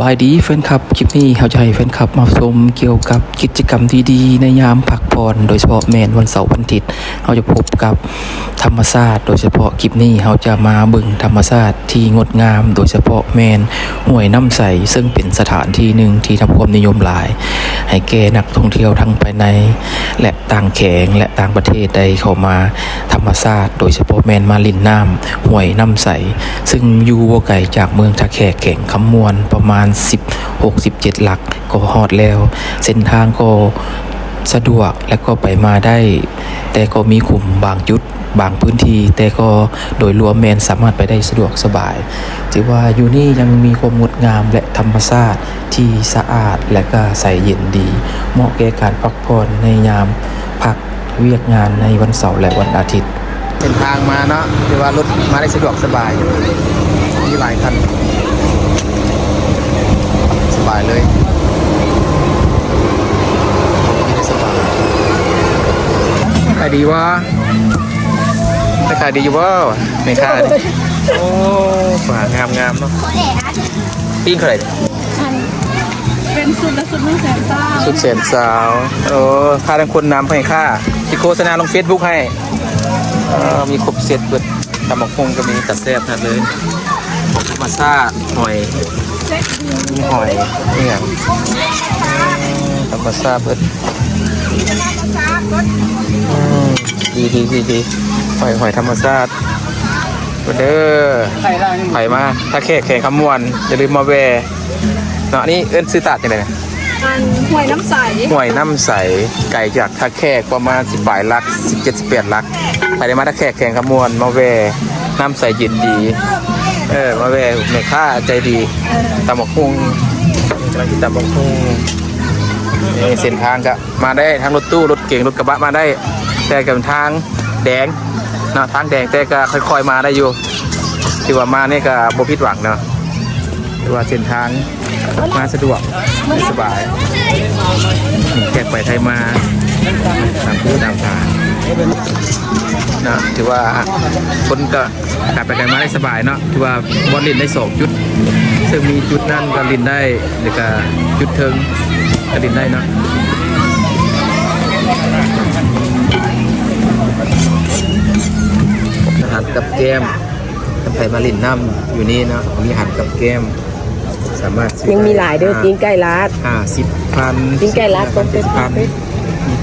บายดีแฟนคลับ คลิปนี้เขาจะให้แฟนคลับมาชมเกี่ยวกับกิจกรรมดีๆ ในยามพักผ่อนโดยเฉพาะแมนวันเสาร์วันอาทิตย์เขาจะพบกับธรรมชาติโดยเฉพาะคลิปนี้เขาจะมาบึงธรรมชาติที่งดงาม โดยเฉพาะแมนห้วยน้ำใส ซึ่งเป็นสถานที่หนึ่งที่ทำความนิยมหลาย ให้แก่นักท่องเที่ยวทั้งภายใน และต่างแขงและต่างประเทศได้เข้ามาธรรมชาติโดยเฉพาะแมนมาลินน้ำห้วยน้ำใส ซึ่งอยู่บ่ไกลจากเมืองทะแขกแก่งคำมวนประมาณณ 16 17 หลักก็ฮอดแล้ว เส้นทางก็สะดวกและก็ไปมาได้ แต่ก็มีขุมบางจุดบางพื้นที่ แต่ก็โดยรวมแมนสามารถไปได้สะดวกสบายถือว่าอยู่นี่ยังมีความงดงามและธรรมชาติที่สะอาดและก็ใสเย็นดี เหมาะแก่การพักผ่อนในยามพักเวียกงานในวันเสาร์และวันอาทิตย์เส้นทางมาเนาะคือว่ารถมาได้สะดวกสบายมีหลายคัน บายเลยมีได้สบายขายดีวะขายดีอยู่วะไม่ค่าดิโอ้ฝางามงามๆเนาะปิ้งเท่าไหร่เนี่ยเป็นสุดและสุดหนึ่งแสนเก้าสุดแสนสาวโอ้ค่าทั้งคนนำให้ค่าที่โฆษณาลงเฟซบุ๊กให้เอ่อมีครบเสร็จเบิดตำบักคงก็มีตัดแซ่บทัดเลยมาซ่าหอยเซ็กดี มีหอยนี่อย่างธรรมชาติเบิดอืมดีดีดีดีหอยหอยธรรมชาติเบิดเด้อไผ่มา ถ้าแขกแข่งคำมวนอย่าลืมมาแวะเนาะนี่เอิ้นซื้อตัดยังไงเนี่ยอันห่วยน้ำใสห่วยน้ำใส ไก่จากท่าแขกประมาณสิบปลายลักสิบเจ็ดสิบแปดลักไปได้มาท่าแขกแข่งคำมวนมาแวะน้ำใสเย็นดี เออมาแวะแม่ค้าใจดีตำบักหุ่งกำลังกินตำบักหุ่งนี่เส้นทางก็มาได้ทั้งรถตู้รถเก่งรถกระบะมาได้ แต่กับทางแดงเนาะทางแดงแต่ก็ค่อย ๆ มาได้อยู่ที่ว่ามาเนี่ยก็บ่ผิดหวังเนาะที่ว่าเส้นทางมาสะดวกสบายแขกไปไทยมาตามพื้ตามทาง นาะถือว่าคนก็กลับไปกันมาได้สบายเนาะถือว่าบอลลินได้สองจุด ซึ่งมีจุดนั่นก็ลินได้หรือก็จุดเทิงก็ลินได้เนาะอาหารกับแก้มคนไทยมาลินน้ำอยู่นี่เนาะมีอาหารกับแก้มสามารถซื้อยังมีหลายเด้อปิ้งไก่ลาดห้าสิบพันปิ้งไก่ลาดต้นเป็ดพันมี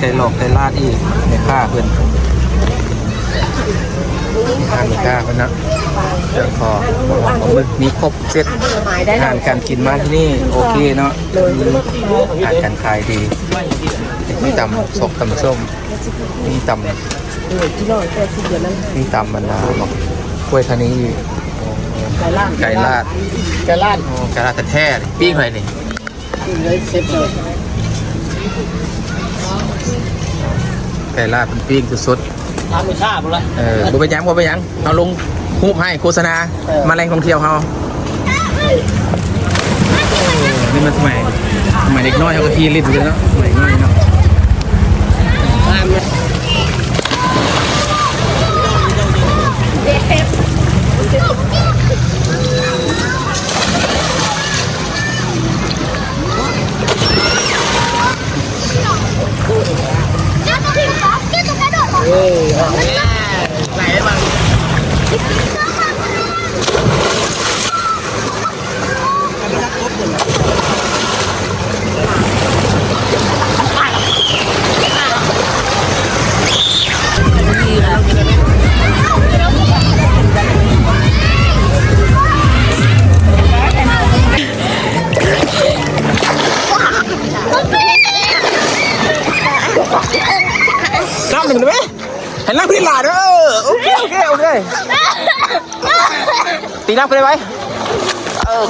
ไก่หลอกไก่ลาดอีกในค่าเพื่อนค่ามีค่าเพื่อนนะเรื่องคอของมึกมีครบเซ็ตหมายได้อาหารการกินมาที่นี่โอเคเนาะมีอาหารการขายดีมีตำสกตำส้มมีตำกิโลแปดสิบเดือนนั้นนี่ตำมันดาบอกกล้วยทานีไก่ลาดไก่ลาดไก่ลาดไก่ลาดแท้ๆนี่ปิ้งหน่อยนี่เลยเซ็ตเลย ไก่ลาดเป็นปิ้งสุดทำไม่ทราบเลยๆเออบ่ไปนหยังบ่ไปนหยังเอาลงฮูบให้โฆษณาเออมาแรงท่องเที่ยวเฮานี่มันสมัยสมัยเด็กน้อยเขาก็ขี่ลิ้นอยู่เลยเนาะสมัยน้อยเนาะน้ำ หนึ่งได้ไหมเห็นหน้าพี่หลาดเด้อโอเคโอเคโอเคตีน้ำกันได้ไหมเออ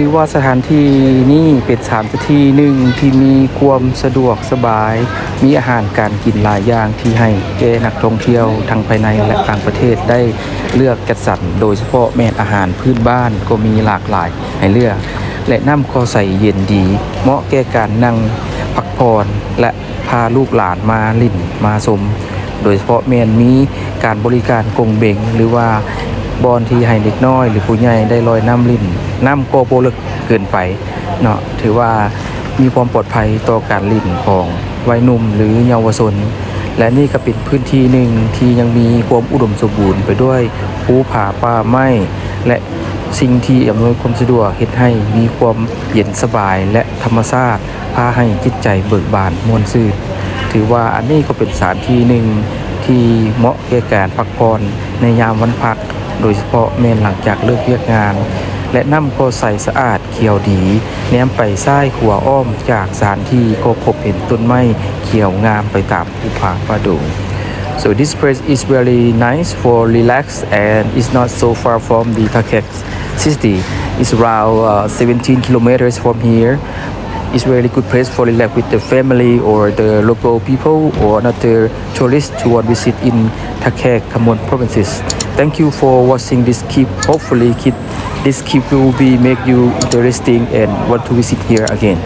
ถือว่าสถานที่นี้เป็นสถานที่หนึ่งที่มีความสะดวกสบาย มีอาหารการกินหลายอย่างที่ให้แก่นักท่องเที่ยวทั้งภายในและต่างประเทศได้เลือกจัดสรรโดยเฉพาะแม่นอาหารพื้นบ้านก็มีหลากหลายให้เลือก และน้ำก็ใสเย็นดี เหมาะแก่การนั่งพักผ่อนและพาลูกหลานมาลิ่นมาชมโดยเฉพาะแมนมีการบริการกงเบงหรือว่า บอนที่ให้เด็กน้อย หรือผู้ใหญ่ได้ลอยน้ำลิ่นน้ำโกโปลึกเกินไปเนาะถือว่ามีความปลอดภัยต่อการลิ่นของวัยหนุ่มหรือเยาวชนและนี่ก็เป็นพื้นที่หนึ่งที่ยังมีความอุดมสมบูรณ์ไปด้วยภูผาป่าไม้และสิ่งที่อำนวยความสะดวกเฮ็ดให้มีความเย็นสบายและธรรมชาติพาให้จิตใจเบิกบานมวลซื่นถือว่าอันนี้ก็เป็นสถานที่หนึ่งที่เหมาะแก่การพักผ่อนในยามวันพัก โดยเฉพาะเมนหลังจากเลิกเรียกงาน และน้ำก็ใสสะอาดเขียวดีแนมไปซ้ายขัวาอ้อมจากสานที่ก็พบเห็นต้นไม้เขียวงามไปตามภูผาป่าดง So this place is very nice for relax and it's not so far from the Takek city. It's around uh, 17 kilometers from here. It's really good place for relax with the family or the local people or another tourists to want visit in Takek, Kamon provinces. Thank you for watching this clip. Hopefully, keep, this clip will be make you interesting and want to visit here again.